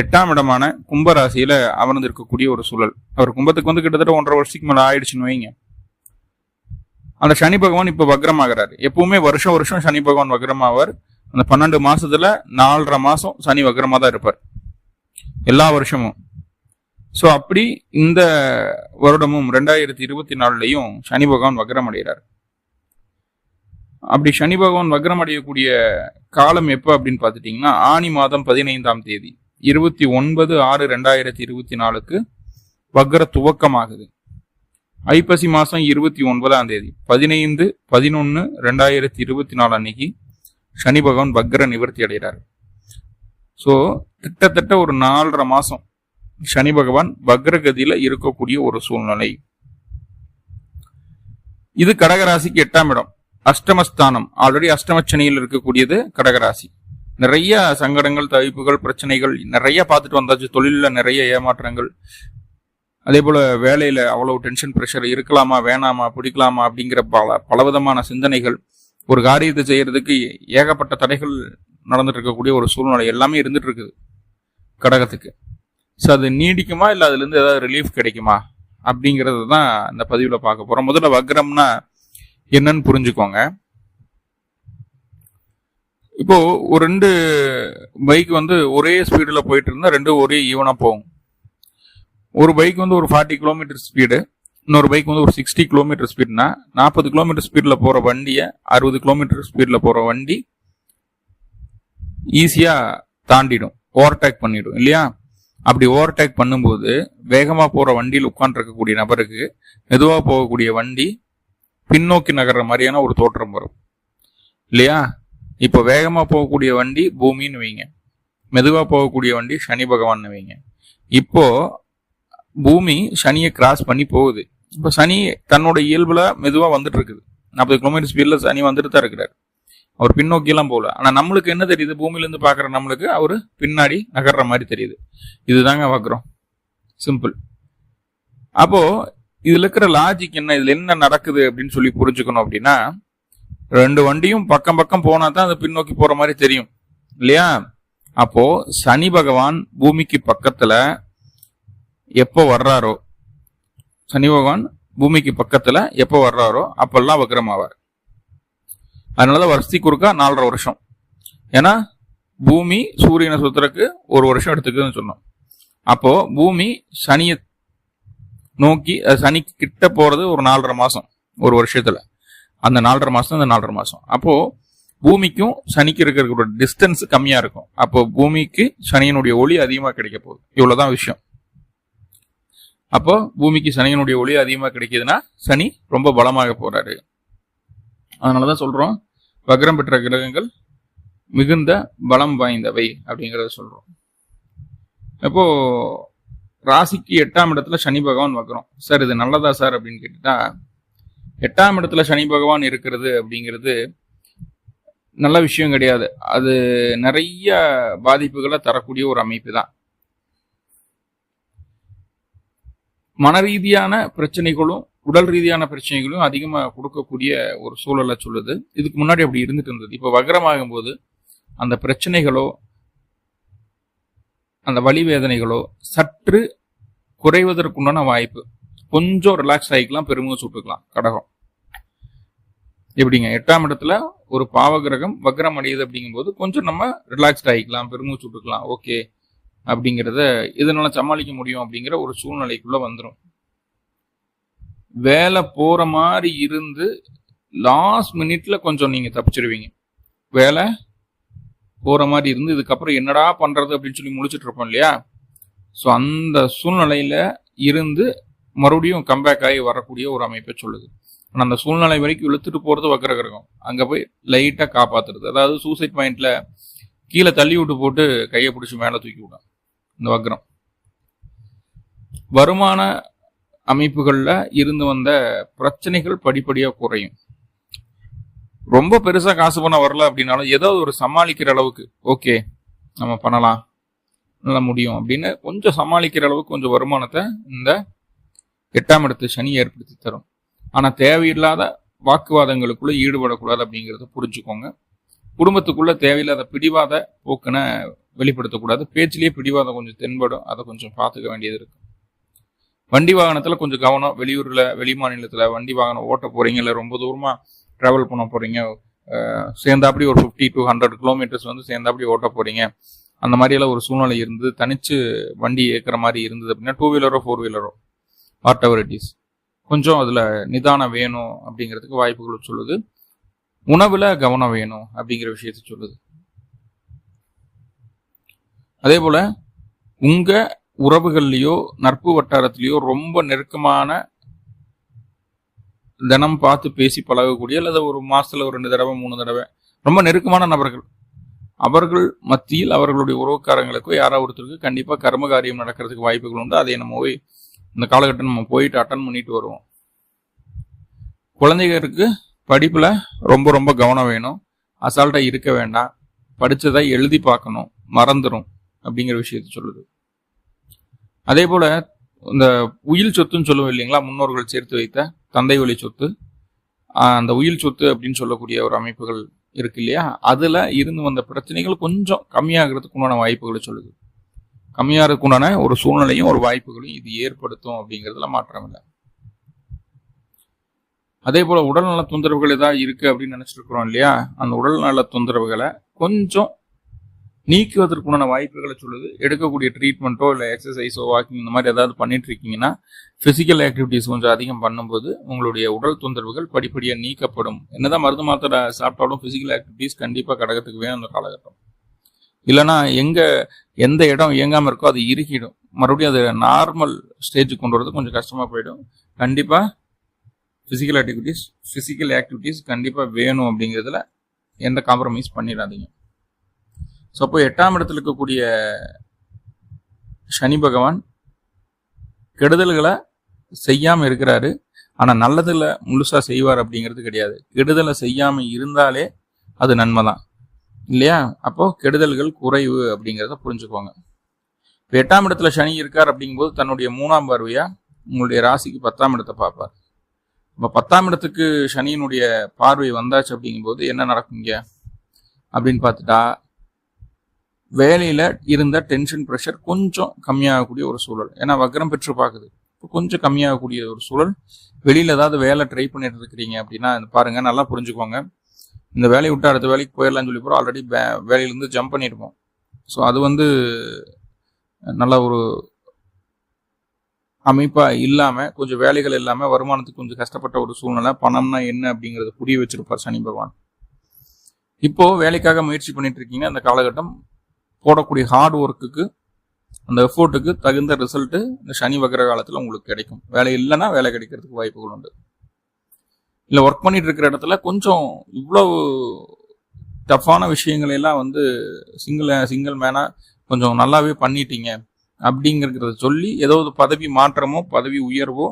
எட்டாம் இடமான கும்பராசியில அமர்ந்திருக்கக்கூடிய ஒரு சூழல். அவர் கும்பத்துக்கு வந்து கிட்டத்தட்ட ஒன்றரை வருஷத்துக்கு மேல ஆயிடுச்சுன்னு வைங்க. அந்த சனி பகவான் இப்ப வக்ரமாகிறாரு. எப்பவுமே வருஷம் வருஷம் சனி பகவான் வக்ரமாவார். அந்த பன்னெண்டு மாசத்துல நாலரை மாசம் சனி வக்ரமா தான் இருப்பார். எல்லா வருஷமும். ஸோ அப்படி இந்த வருடமும் ரெண்டாயிரத்தி இருபத்தி நாலுலையும் சனி பகவான் வக்ரம் அடைகிறார் அப்படி சனி பகவான் வக்ரம் அடையக்கூடிய காலம் எப்போ அப்படின்னு பார்த்துட்டிங்கன்னா ஆனி மாதம் பதினைந்தாம் தேதி. இருபத்தி ஒன்பது ஆறு ரெண்டாயிரத்தி இருபத்தி நாலுக்கு வக்ர துவக்கமாகுது ஐப்பசி மாதம் இருபத்தி ஒன்பதாம் தேதி பதினைந்து பதினொன்று ரெண்டாயிரத்தி இருபத்தி நாலு அன்னைக்கு சனி பகவான் வக்ர நிவர்த்தி அடைகிறார். ஸோ கிட்டத்தட்ட ஒரு நாலரை மாதம் சனி பகவான் வக்ரகதியில் இருக்கக்கூடிய ஒரு சூழ்நிலை. இது கடகராசிக்கு எட்டாம் இடம். அஷ்டமஸ்தானம். ஆல்ரெடி அஷ்டமச்சனியில் இருக்கக்கூடியது கடகராசி. நிறைய சங்கடங்கள் தவிப்புகள் பிரச்சனைகள் நிறைய பார்த்துட்டு வந்தாச்சு. தொழிலில் நிறைய ஏமாற்றங்கள். அதே போல் வேலையில் அவ்வளோ டென்ஷன் ப்ரெஷர் இருக்கலாமா வேணாமா பிடிக்கலாமா அப்படிங்கிற பல பலவிதமான சிந்தனைகள் ஒரு காரியத்தை செய்கிறதுக்கு ஏகப்பட்ட தடைகள் நடந்துட்டு இருக்கக்கூடிய ஒரு சூழ்நிலை எல்லாமே இருந்துட்டு இருக்குது கடகத்துக்கு. ஸோ அது நீடிக்குமா இல்லை அதுலேருந்து ஏதாவது ரிலீஃப் கிடைக்குமா அப்படிங்கிறது தான் இந்த பதிவில் பார்க்க போகிறோம் முதல்ல வக்ரம்னா என்னன்னு புரிஞ்சுக்கோங்க. இப்போ ஒரு ரெண்டு பைக் வந்து ஒரே ஸ்பீடில் போயிட்டு இருந்தால் ரெண்டும் ஒரே ஈவனாக போகும். ஒரு பைக் வந்து ஒரு ஃபார்ட்டி கிலோமீட்டர் ஸ்பீடு இன்னொரு பைக் வந்து ஒரு சிக்ஸ்டி கிலோமீட்டர் ஸ்பீட்னா நாற்பது கிலோமீட்டர் ஸ்பீடில் போகிற வண்டியை அறுபது கிலோமீட்டர் ஸ்பீடில் போகிற வண்டி ஈஸியாக தாண்டிடும் ஓவர்டேக் பண்ணிடும் இல்லையா? அப்படி ஓவர்டேக் பண்ணும்போது வேகமாக போகிற வண்டியில் உட்காந்துருக்கக்கூடிய நபருக்கு மெதுவாக போகக்கூடிய வண்டி பின்னோக்கி நகர்ற மாதிரியான ஒரு தோற்றம் வரும் இல்லையா? இப்போ வேகமாக போகக்கூடிய வண்டி பூமின்னு வைங்க. மெதுவாக போகக்கூடிய வண்டி சனி பகவான் வைங்க. இப்போ பூமி சனியை கிராஸ் பண்ணி போகுது. இப்போ சனி தன்னோட இயல்பில் மெதுவாக வந்துட்டு இருக்குது நாற்பது கிலோமீட்டர் ஸ்பீடில் சனி வந்துட்டு தான் இருக்கிறார். அவர் பின்னோக்கியெல்லாம் போகல. ஆனால் நம்மளுக்கு என்ன தெரியுது? பூமியிலேருந்து பார்க்குற நம்மளுக்கு அவர் பின்னாடி நகர்ற மாதிரி தெரியுது. இதுதாங்க பார்க்குறோம் சிம்பிள் அப்போது இதில் இருக்கிற லாஜிக் என்ன? இதில் என்ன நடக்குது அப்படின்னு சொல்லி புரிஞ்சுக்கணும் அப்படின்னா ரெண்டு வண்டியும் பக்கம் பக்கம் போனா தான் அது பின்னோக்கி போற மாதிரி தெரியும். இல்லையா? அப்போ சனி பகவான் பூமிக்கு பக்கத்துல எப்போ வர்றாரோ சனி பகவான் பூமிக்கு பக்கத்துல எப்போ வர்றாரோ அப்பெல்லாம் வக்ரமாவார். அதனாலதான் வருஷத்துக்கு குறுக்கா நாலரை வருஷம். ஏன்னா பூமி சூரியனை சுத்துறதுக்கு ஒரு வருஷம் எடுத்துக்குதுன்னு சொன்னோம். அப்போ பூமி சனியை நோக்கி சனிக்கு கிட்ட போறது ஒரு நாலரை மாசம் ஒரு வருஷத்துல. அந்த நாலரை மாதம் அந்த நாலரை மாதம் அப்போது பூமிக்கும் சனிக்கு இருக்கிற டிஸ்டன்ஸ் கம்மியாக இருக்கும். அப்போ பூமிக்கு சனியினுடைய ஒளி அதிகமாக கிடைக்க போகுது. இவ்வளோதான் விஷயம். அப்போ பூமிக்கு சனியினுடைய ஒளி அதிகமாக கிடைக்குதுன்னா சனி ரொம்ப பலமாக போகிறாரு அதனால தான் சொல்கிறோம் வக்ரம் பெற்ற கிரகங்கள் மிகுந்த பலம் வாய்ந்தவை அப்படிங்கிறத சொல்கிறோம் இப்போ ராசிக்கு எட்டாம் இடத்துல சனி பகவான் வக்ரம். சார் இது நல்லதா சார் அப்படின்னு கேட்டுட்டா எட்டாம் இடத்துல சனி பகவான் இருக்கிறது அப்படிங்கிறது நல்ல விஷயம் கிடையாது. அது நிறைய பாதிப்புகளை தரக்கூடிய ஒரு அமைப்பு தான். மன ரீதியான பிரச்சனைகளும் உடல் ரீதியான பிரச்சனைகளும் அதிகமாக கொடுக்கக்கூடிய ஒரு சூழலை சொல்லுது. இதுக்கு முன்னாடி அப்படி இருந்துட்டு இருந்தது. இப்போ வக்ரமாகும் போது அந்த பிரச்சனைகளோ அந்த வலி வேதனைகளோ சற்று குறைவதற்குண்டான வாய்ப்பு. கொஞ்சம் ரிலாக்ஸ் ஆகிக்கலாம் பெருமூச்சு விட்டுக்கலாம் கடகம். எப்படிங்க? எட்டாம் இடத்துல ஒரு பாவகிரகம் வக்ரம் அடையுது அப்படிங்கும்போது கொஞ்சம் நம்ம ரிலாக்ஸ்ட் ஆகிக்கலாம் பெருமூச்சு விட்டுக்கலாம் ஓகே அப்படிங்கிறத இதனால சமாளிக்க முடியும் அப்படிங்கிற ஒரு சூழ்நிலைக்குள்ள வந்துடும் வேலை போற மாதிரி இருந்து லாஸ்ட் மினிட்ல கொஞ்சம் நீங்க தப்பிச்சிருவீங்க. வேலை போற மாதிரி இருந்து இதுக்கப்புறம் என்னடா பண்றது அப்படின்னு சொல்லி முழிச்சிட்டு இருப்போம் இல்லையா? ஸோ அந்த சூழ்நிலையில இருந்து மறுபடியும் கம்பேக் ஆகி வரக்கூடிய ஒரு அமைப்பை சொல்லுது. ஆனால் அந்த சூழ்நிலை வரைக்கும் இழுத்துட்டு போகிறது வக்கர கிரகம் போய் லைட்டாக காப்பாற்றுறது அதாவது சூசைட் பாயிண்டில் கீழே தள்ளி விட்டு போட்டு கையை பிடிச்சி மேலே தூக்கி விடும். இந்த வக்ரம் வருமான அமைப்புகளில் இருந்து வந்த பிரச்சனைகள் படிப்படியாக குறையும். ரொம்ப பெருசாக காசு பண்ண வரல அப்படின்னாலும் ஏதாவது ஒரு சமாளிக்கிற அளவுக்கு ஓகே நம்ம பண்ணலாம் நல்லா முடியும் அப்படின்னு கொஞ்சம் சமாளிக்கிற அளவுக்கு கொஞ்சம் வருமானத்தை இந்த எட்டாம் இடத்து சனி ஏற்படுத்தி தரும். ஆனா தேவையில்லாத வாக்குவாதங்களுக்குள்ள ஈடுபடக்கூடாது அப்படிங்கிறத புரிஞ்சுக்கோங்க. குடும்பத்துக்குள்ள தேவையில்லாத பிடிவாத போக்குனை வெளிப்படுத்தக்கூடாது. பேச்சிலேயே பிடிவாதம் கொஞ்சம் தென்படும். அதை கொஞ்சம் பார்த்துக்க வேண்டியது இருக்கு. வண்டி வாகனத்துல கொஞ்சம் கவனம். வெளியூரில் வெளி மாநிலத்தில் வண்டி வாகனம் ஓட்ட போகிறீங்க இல்லை ரொம்ப தூரமாக ட்ராவல் பண்ண போறீங்க. சேர்ந்தாப்படி ஒரு ஃபிஃப்டி டூ ஹண்ட்ரட் கிலோமீட்டர்ஸ் வந்து சேர்ந்தாப்படி ஓட்ட போறீங்க. அந்த மாதிரியெல்லாம் ஒரு சூழ்நிலை இருந்து தனிச்சு வண்டி ஏற்கிற மாதிரி இருந்தது அப்படின்னா டூ வீலரோ ஃபோர் வீலரோ வாட் எவர் இட் இஸ் கொஞ்சம் அதுல நிதானம் வேணும் அப்படிங்கிறதுக்கு வாய்ப்புகள் சொல்லுது. உணவுல கவனம் வேணும் அப்படிங்கிற விஷயத்த சொல்லுது. அதே போல உங்க உறவுகள்லயோ நட்பு வட்டாரத்திலேயோ ரொம்ப நெருக்கமான தினம் பார்த்து பேசி பழகக்கூடிய அல்லது ஒரு மாசத்துல ஒரு ரெண்டு தடவை மூணு தடவை ரொம்ப நெருக்கமான நபர்கள். அவர்கள் மத்தியில் அவர்களுடைய உறவுக்காரங்களுக்கோ யாராவது ஒருத்தருக்கு கண்டிப்பா கர்ம காரியம் நடக்கிறதுக்கு வாய்ப்புகள் உண்டு. அதை நம்ம போய் இந்த காலகட்டம் நம்ம போயிட்டு அட்டன் பண்ணிட்டு வருவோம். குழந்தைகளுக்கு படிப்பில் ரொம்ப ரொம்ப கவனம் வேணும். அசால்ட்டாக இருக்க வேண்டாம். படிச்சதை எழுதி பார்க்கணும். மறந்துடும் அப்படிங்கிற விஷயத்த சொல்லுது. அதே போல இந்த உயில் சொத்துன்னு சொல்லுவோம் இல்லைங்களா? முன்னோர்கள் சேர்த்து வைத்த தந்தை வழி சொத்து. அந்த உயில் சொத்து அப்படின்னு சொல்லக்கூடிய ஒரு அமைப்புகள் இருக்கு இல்லையா? அதில் இருந்து வந்த பிரச்சனைகள் கொஞ்சம் கம்மியாகிறதுக்கு உண்டான வாய்ப்புகளை சொல்லுது. கம்மியாக உண்டான ஒரு சூழ்நிலையும் ஒரு வாய்ப்புகளையும் இது ஏற்படுத்தும் அப்படிங்கிறதுல மாற்றம் இல்லை. அதே போல் உடல்நல தொந்தரவுகள் ஏதாவது இருக்குது அப்படின்னு நினைச்சிட்டு இருக்கிறோம் இல்லையா? அந்த உடல்நல தொந்தரவுகளை கொஞ்சம் நீக்குவதற்குண்டான வாய்ப்புகளை சொல்லுது. எடுக்கக்கூடிய ட்ரீட்மெண்ட்டோ இல்லை எக்ஸசைஸோ வாக்கிங் இந்த மாதிரி ஏதாவது பண்ணிட்டு இருக்கீங்கன்னா ஃபிசிக்கல் ஆக்டிவிட்டிஸ் கொஞ்சம் அதிகம் பண்ணும்போது உங்களுடைய உடல் தொந்தரவுகள் படிப்படியாக நீக்கப்படும். என்னதான் மருந்து மாத்திரை சாப்பிட்டாலும் ஃபிசிக்கல் ஆக்டிவிட்டிஸ் கண்டிப்பாக கடகத்துக்கு வேணும் அந்த காலகட்டம். இல்லைன்னா எங்கே எந்த இடம் இயங்காமல் இருக்கோ அது இறுகிடும். மறுபடியும் அது நார்மல் ஸ்டேஜுக்கு கொண்டு வரது கொஞ்சம் கஷ்டமாக போயிடும். கண்டிப்பாக ஃபிசிக்கல் ஆக்டிவிட்டிஸ் ஃபிசிக்கல் ஆக்டிவிட்டீஸ் கண்டிப்பாக வேணும் அப்படிங்கிறதுல எந்த காம்ப்ரமைஸ் பண்ணிடாதீங்க. ஸோ அப்போ எட்டாம் இடத்துல இருக்கக்கூடிய சனி பகவான் கெடுதல்களை செய்யாமல் இருக்கிறாரு. ஆனால் நல்லதில் முழுசாக செய்வார் அப்படிங்கிறது கிடையாது. கெடுதலை செய்யாமல் இருந்தாலே அது நன்மை தான் இல்லையா? அப்போ கெடுதல்கள் குறைவு அப்படிங்கிறத புரிஞ்சுக்கோங்க இப்போ எட்டாம் இடத்துல சனி இருக்கார் அப்படிங்கும்போது தன்னுடைய மூணாம் பார்வையா? உங்களுடைய ராசிக்கு பத்தாம் இடத்தை பார்ப்பார். இப்போ பத்தாம் இடத்துக்கு சனியினுடைய பார்வை வந்தாச்சு அப்படிங்கும்போது என்ன நடக்குங்க அப்படின்னு பார்த்துட்டா வேலையில இருந்த டென்ஷன் ப்ரெஷர் கொஞ்சம் கம்மியாகக்கூடிய ஒரு சூழல். ஏன்னா வக்ரம் பெற்று பார்க்குது. இப்போ கொஞ்சம் கம்மியாகக்கூடிய ஒரு சூழல். வெளியில ஏதாவது வேலை ட்ரை பண்ணிட்டு இருக்கிறீங்க அப்படின்னா பாருங்கள் பாருங்க நல்லா புரிஞ்சுக்கோங்க இந்த வேலையை விட்டு அடுத்த வேலைக்கு போயிடலாம்னு சொல்லி போகிறோம் ஆல்ரெடி வேலையிலேருந்து ஜம்ப் பண்ணியிருப்போம் ஸோ அது வந்து நல்ல ஒரு அமைப்பாக இல்லாமல் கொஞ்சம் வேலைகள் இல்லாமல் வருமானத்துக்கு கொஞ்சம் கஷ்டப்பட்ட ஒரு சூழ்நிலை பணம்னா என்ன அப்படிங்கிறத புரிய வச்சிருப்பார் சனி பகவான். இப்போ வேலைக்காக முயற்சி பண்ணிட்டு இருக்கீங்க. அந்த காலகட்டம் போடக்கூடிய ஹார்ட் ஒர்க்குக்கு அந்த எஃபோர்ட்டுக்கு தகுந்த ரிசல்ட்டு இந்த சனி வக்கர காலத்தில் உங்களுக்கு கிடைக்கும். வேலை இல்லைன்னா வேலை கிடைக்கிறதுக்கு வாய்ப்புகள் உண்டு. இல்லை ஒர்க் பண்ணிட்டு இருக்கிற இடத்துல கொஞ்சம் இவ்வளவு டஃப்பான விஷயங்களையெல்லாம் வந்து சிங்கிள் சிங்கிள் மேனாக கொஞ்சம் நல்லாவே பண்ணிட்டீங்க அப்படிங்கிறத சொல்லி ஏதோ ஒரு பதவி மாற்றமோ பதவி உயர்வோ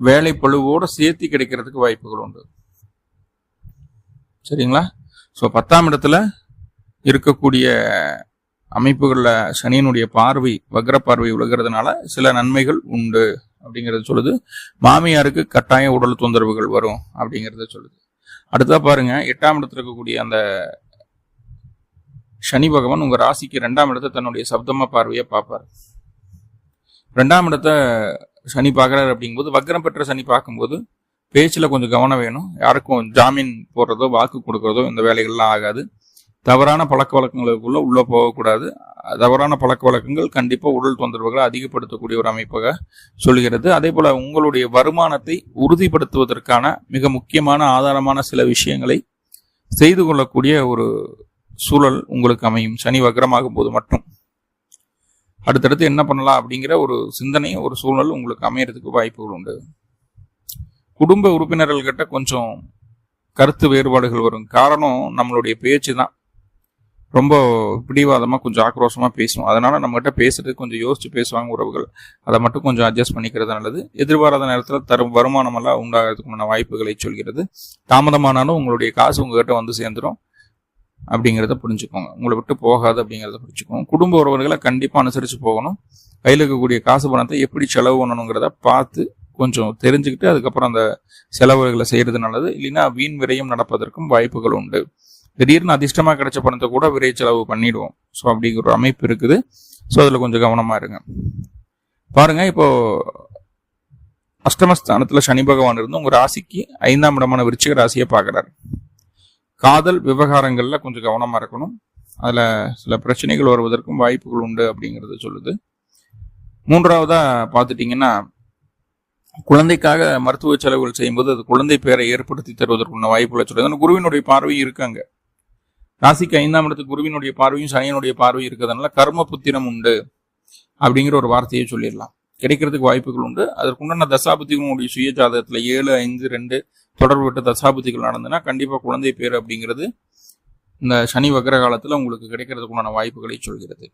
வேலை பழுவோடு சேர்த்து கிடைக்கிறதுக்கு வாய்ப்புகள் உண்டு. சரிங்களா? ஸோ பத்தாம் இடத்துல இருக்கக்கூடிய அமைப்புகளில் சனியினுடைய பார்வை வக்ர பார்வை விழுகிறதுனால சில நன்மைகள் உண்டு அப்படிங்கிறது சொல்லுது. மாமியாருக்கு கட்டாய உடல் தொந்தரவுகள் வரும் அப்படிங்கிறத சொல்லுது. அடுத்தா பாருங்க எட்டாம் இடத்துல இருக்கக்கூடிய அந்த சனி பகவான் உங்க ராசிக்கு ரெண்டாம் இடத்தை தன்னுடைய சப்தமா பார்வையை பார்ப்பார். ரெண்டாம் இடத்தை சனி பார்க்குறாரு அப்படிங்கும்போது வக்ரம் பெற்ற சனி பார்க்கும்போது பேச்சில் கொஞ்சம் கவனம் வேணும். யாருக்கும் ஜாமீன் போடுறதோ வாக்கு கொடுக்கறதோ இந்த வேலைகள்லாம் ஆகாது. தவறான பழக்க வழக்கங்களுக்குள்ளே உள்ளே போகக்கூடாது. தவறான பழக்க வழக்கங்கள் கண்டிப்பாக உடல் தொந்தரவுகளை அதிகப்படுத்தக்கூடிய ஒரு அமைப்பாக சொல்கிறது. அதே போல் உங்களுடைய வருமானத்தை உறுதிப்படுத்துவதற்கான மிக முக்கியமான ஆதாரமான சில விஷயங்களை செய்து கொள்ளக்கூடிய ஒரு சூழல் உங்களுக்கு அமையும். சனி வக்ரமாகும் போது மட்டும். அடுத்தடுத்து என்ன பண்ணலாம் அப்படிங்கிற ஒரு சிந்தனை ஒரு சூழல் உங்களுக்கு அமையறதுக்கு வாய்ப்புகள் உண்டு. குடும்ப உறுப்பினர்கள்கிட்ட கொஞ்சம் கருத்து வேறுபாடுகள் வரும். காரணம் நம்மளுடைய பேச்சு தான் ரொம்ப பிடிவாதமாக கொஞ்சம் ஆக்ரோஷமாக பேசுவோம். அதனால் நம்மகிட்ட பேசுறது கொஞ்சம் யோசிச்சு பேசுவாங்க உறவுகள். அதை மட்டும் கொஞ்சம் அட்ஜஸ்ட் பண்ணிக்கிறது நல்லது. எதிர்பாராத நேரத்தில் தரும் வருமானம் எல்லாம் வாய்ப்புகளை சொல்கிறது. தாமதமானாலும் உங்களுடைய காசு உங்ககிட்ட வந்து சேர்ந்துடும் அப்படிங்கிறத புரிஞ்சுக்கோங்க. உங்களை விட்டு போகாது அப்படிங்கிறத புரிஞ்சுக்கோங்க. குடும்ப உறவுகளை கண்டிப்பாக அனுசரித்து போகணும். கையில் இருக்கக்கூடிய காசு பணத்தை எப்படி செலவு பண்ணணுங்கிறத பார்த்து கொஞ்சம் தெரிஞ்சுக்கிட்டு அதுக்கப்புறம் அந்த செலவுகளை செய்கிறது நல்லது. இல்லைன்னா வீண் விரையும் நடப்பதற்கும் வாய்ப்புகள் உண்டு. திடீர்னு அதிர்ஷ்டமாக கிடைச்ச பணத்தை கூட விரை செலவு பண்ணிடுவோம். ஸோ அப்படிங்கிற ஒரு அமைப்பு இருக்குது. ஸோ அதில் கொஞ்சம் கவனமாக இருங்க. பாருங்க இப்போ அஷ்டமஸ்தானத்தில் சனி பகவான் இருந்து உங்கள் ராசிக்கு ஐந்தாம் இடமான விருச்சிக ராசியை பார்க்குறாரு. காதல் விவகாரங்களில் கொஞ்சம் கவனமாக இருக்கணும். அதில் சில பிரச்சனைகள் வருவதற்கும் வாய்ப்புகள் உண்டு அப்படிங்கிறது சொல்லுது. மூன்றாவதாக பார்த்துட்டிங்கன்னா குழந்தைக்காக மருத்துவ செலவுகள் செய்யும்போது அது குழந்தை பேரை ஏற்படுத்தி தருவதற்குள்ள வாய்ப்புகளை சொல்லுது. ஆனா குருவினுடைய பார்வையும் இருக்காங்க ராசிக்கு ஐந்தாம் இடத்துக்கு குருவினுடைய பார்வையும் சனியனுடைய பார்வையும் இருக்கிறதுனால கர்ம புத்திரம் உண்டு அப்படிங்கிற ஒரு வார்த்தையை சொல்லிடலாம். கிடைக்கிறதுக்கு வாய்ப்புகள் உண்டு. அதற்குண்டான தசாபுத்திகளுடைய சுய ஜாதகத்தில் ஏழு ஐந்து ரெண்டு தொடர்பு விட்ட தசாபுத்திகள் நடந்ததுன்னா கண்டிப்பாக குழந்தை பேர் அப்படிங்கிறது இந்த சனி வக்கர காலத்தில் உங்களுக்கு கிடைக்கிறதுக்குண்டான வாய்ப்புகளை சொல்கிறது.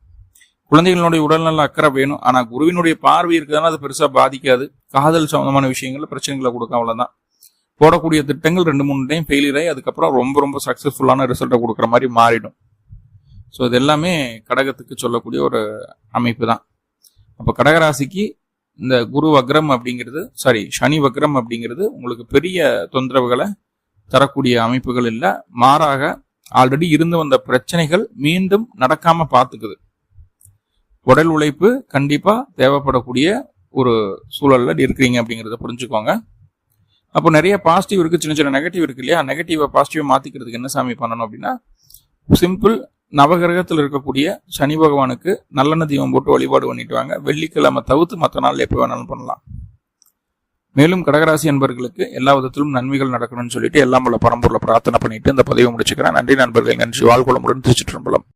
குழந்தைகளுடைய உடல்நல அக்கறை வேணும். ஆனால் குருவினுடைய பார்வை இருக்கிறதுனால அது பெருசாக பாதிக்காது. காதல் சம்பந்தமான விஷயங்கள்ல பிரச்சனைகளை கொடுக்க அவ்வளோதான் போடக்கூடிய திட்டங்கள் ரெண்டு மூணு டைம் ஃபெயிலியர் ஆகி அதுக்கப்புறம் ரொம்ப ரொம்ப சக்ஸஸ்ஃபுல்லான ரிசல்ட்டை கொடுக்குற மாதிரி மாறிடும். ஸோ இது எல்லாமே கடகத்துக்கு சொல்லக்கூடிய ஒரு அமைப்பு தான். அப்போ கடகராசிக்கு இந்த குரு வக்ரம் அப்படிங்கிறது சாரி சனி வக்ரம் அப்படிங்கிறது உங்களுக்கு பெரிய தொந்தரவுகளை தரக்கூடிய அமைப்புகள் இல்லை. மாறாக ஆல்ரெடி இருந்து வந்த பிரச்சனைகள் மீண்டும் நடக்காம பார்த்துக்குது. உடல் உழைப்பு கண்டிப்பாக தேவைப்படக்கூடிய ஒரு சூழலில் இருக்கிறீங்க அப்படிங்கிறத புரிஞ்சுக்கோங்க. அப்போ நிறைய பாசிட்டிவ் இருக்குது சின்ன சின்ன நெகட்டிவ் இருக்கு இல்லையா? நெகட்டிவை பாசிட்டிவாக மாற்றிக்கிறதுக்கு என்ன சாமி பண்ணணும் அப்படின்னா சிம்பிள் நவகிரகத்தில் இருக்கக்கூடிய சனி பகவானுக்கு நல்லெண்ணெய் தீபம் போட்டு வழிபாடு பண்ணிட்டு வாங்க. வெள்ளிக்கிழமை தவிர்த்து மற்ற நாள் எப்போ வேணாலும் பண்ணலாம். மேலும் கடகராசி அன்பர்களுக்கு எல்லா விதத்திலும் நன்மைகள் நடக்கணும்னு சொல்லிட்டு எல்லாம் உள்ள பரம்பூரில் பிரார்த்தனை பண்ணிட்டு இந்த பதிவை முடிச்சுக்கிறேன். நன்றி நண்பர்கள். நன்றி. வாழ்குளமுடன் திருச்சிற்றம்பலம்.